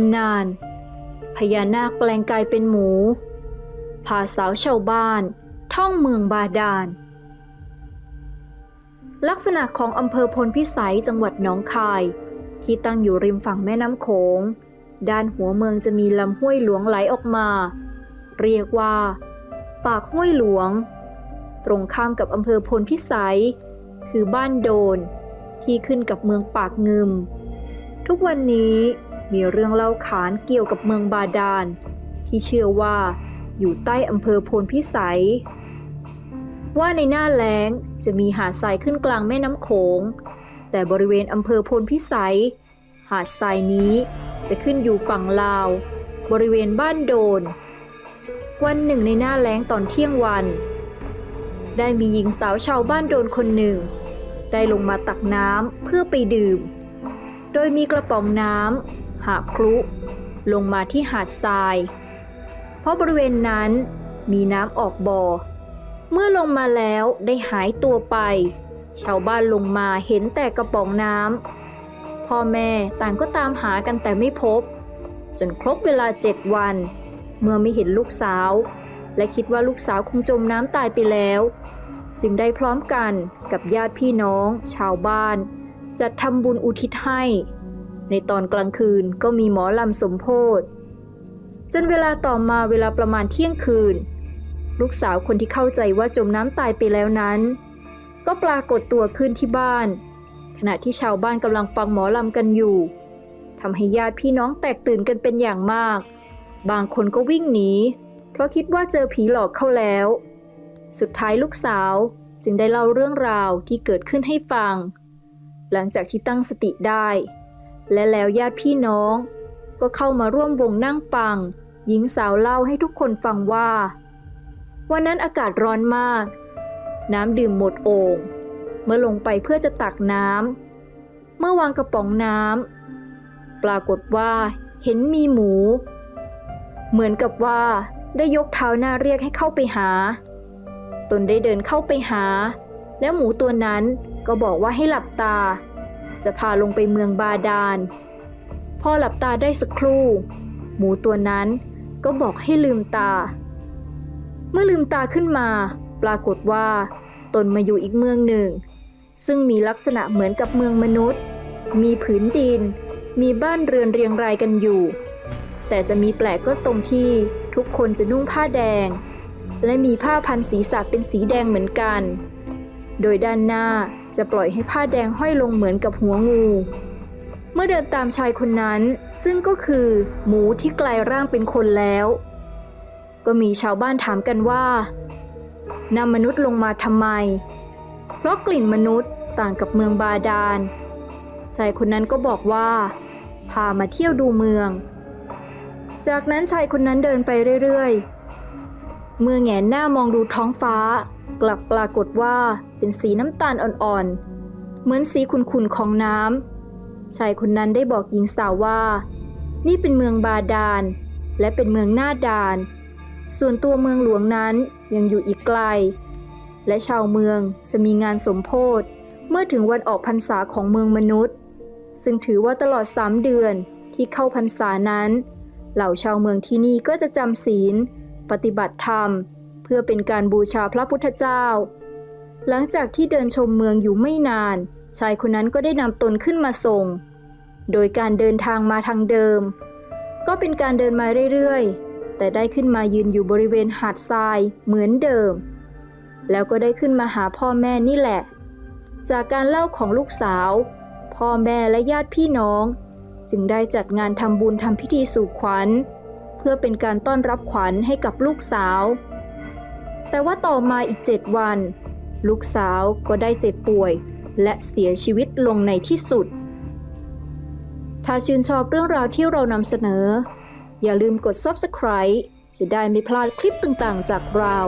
ำนาน พญานาคแปลงกายเป็นหมู พาสาวชาวบ้าน ท่องเมืองบาดาล ลักษณะของอำเภอพลพิสัยจังหวัดหนองคาย ที่ตั้งอยู่ริมฝั่งแม่น้ำโขง ด้านหัวเมืองจะมีลำห้วยหลวงไหลออกมา เรียกว่า ปากห้วยหลวง ตรงข้ามกับอำเภอพลพิสัย คือบ้านโดน ที่ขึ้นกับเมืองปากงึมทุกวันนี้ มีเรื่องเล่าขานเกี่ยวกับเมืองบาดาล ที่เชื่อว่าอยู่ใต้อำเภอโพนพิสัย ว่าในหน้าแล้งจะมีหาดทรายขึ้นกลางแม่น้ำโขง แต่บริเวณอำเภอโพนพิสัย หาดทรายนี้จะขึ้นอยู่ฝั่งลาว บริเวณบ้านโดน วันหนึ่งในหน้าแล้งตอนเที่ยงวัน ได้มีหญิงสาวชาวบ้านโดนคนหนึ่ง ได้ลงมาตักน้ำเพื่อไปดื่ม โดยมีกระป๋องน้ำ หาครุลงมาที่หาดทราย เพราะบริเวณนั้นมีน้ำออกบ่อ เมื่อลงมาแล้วได้หายตัวไป ชาวบ้านลงมาเห็นแต่กระป๋องน้ำพ่อแม่ต่างก็ตามหากันแต่ไม่พบ จนครบเวลาเจ็ดวัน เมื่อไม่เห็นลูกสาว และคิดว่าลูกสาวคงจมน้ำตายไปแล้ว จึงได้พร้อมกันกับญาติพี่น้อง ชาวบ้านจัดทำบุญอุทิศให้ ในตอนกลางคืนก็มีหมอลำสมโพธจนเวลาต่อมาเวลาประมาณเที่ยงคืน ลูกสาวคนที่เข้าใจว่าจมน้ำตายไปแล้วนั้น ก็ปรากฏตัวขึ้นที่บ้าน ขณะที่ชาวบ้านกำลังฟังหมอลำกันอยู่ทำให้ญาติพี่น้องแตกตื่นกันเป็นอย่างมาก บางคนก็วิ่งหนี เพราะคิดว่าเจอผีหลอกเข้าแล้ว สุดท้ายลูกสาวจึงได้เล่าเรื่องราวที่เกิดขึ้นให้ฟัง หลังจากที่ตั้งสติได้ และแล้วญาติพี่น้อง ก็เข้ามาร่วมวงนั่งฟัง หญิงสาวเล่าให้ทุกคนฟังว่า วันนั้นอากาศร้อนมาก น้ำดื่มหมดโอ่งเมื่อลงไปเพื่อจะตักน้ำเมื่อวางกระป๋องน้ำปรากฏว่าเห็นมีหมู เหมือนกับว่าได้ยกเท้าหน้าเรียกให้เข้าไปหา ตนได้เดินเข้าไปหา แล้วหมูตัวนั้นก็บอกว่าให้หลับตา จะพาลงไปเมืองบาดาล พอหลับตาได้สักครู่ หมูตัวนั้นก็บอกให้ลืมตา เมื่อลืมตาขึ้นมา ปรากฏว่า ตนมาอยู่อีกเมืองหนึ่ง ซึ่งมีลักษณะเหมือนกับเมืองมนุษย์ มีผืนดิน มีบ้านเรือนเรียงรายกันอยู่ แต่จะมีแปลกก็ตรงที่ทุกคนจะนุ่งผ้าแดง และมีผ้าพันศีรษะเป็นสีแดงเหมือนกัน โดยด้านหน้าจะปล่อยให้ผ้าแดงห้อยลงเหมือนกับหัวงู เมื่อเดินตามชายคนนั้น ซึ่งก็คือ หมูที่กลายร่างเป็นคนแล้ว ก็มีชาวบ้านถามกันว่านำมนุษย์ลงมาทำไม เพราะกลิ่นมนุษย์ต่างกับเมืองบาดาลชายคนนั้นก็บอกว่า พามาเที่ยวดูเมือง จากนั้นชายคนนั้นเดินไปเรื่อยๆ เมื่อแงนหน้ามองดูท้องฟ้า กลับปรากฏว่าเป็นสีน้ำตาลอ่อนๆ เหมือนสีขุ่นๆของน้ำ ชายคนนั้นได้บอกหญิงสาวว่า นี่เป็นเมืองบาดาล และเป็นเมืองหน้าดาน ส่วนตัวเมืองหลวงนั้นยังอยู่อีกไกล และชาวเมืองจะมีงานสมโพธเมื่อถึงวันออกพรรษาของเมืองมนุษย์ ซึ่งถือว่าตลอดสามเดือนที่เข้าพรรษานั้น เหล่าชาวเมืองที่นี่ก็จะจำศีล ปฏิบัติธรรม พื่อเป็นการบูชาพระพุทธเจ้า หลังจากที่เดินชมเมืองอยู่ไม่นาน ชายคนนั้นก็ได้นำตนขึ้นมาส่ง โดยการเดินทางมาทางเดิม ก็เป็นการเดินมาเรื่อยๆ แต่ได้ขึ้นมายืนอยู่บริเวณหาดทรายเหมือนเดิม แล้วก็ได้ขึ้นมาหาพ่อแม่นี่แหละ จากการเล่าของลูกสาว พ่อแม่และญาติพี่น้อง จึงได้จัดงานทำบุญทำพิธีสู่ขวัญ เพื่อเป็นการต้อนรับขวัญให้กับลูกสาว แต่ว่าต่อมาอีกเจ็ดวัน ลูกสาวก็ได้เจ็บป่วย และเสียชีวิตลงในที่สุด ถ้าชื่นชอบเรื่องราวที่เรานำเสนอ อย่าลืมกด subscribe จะได้ไม่พลาดคลิปต่างๆจากเรา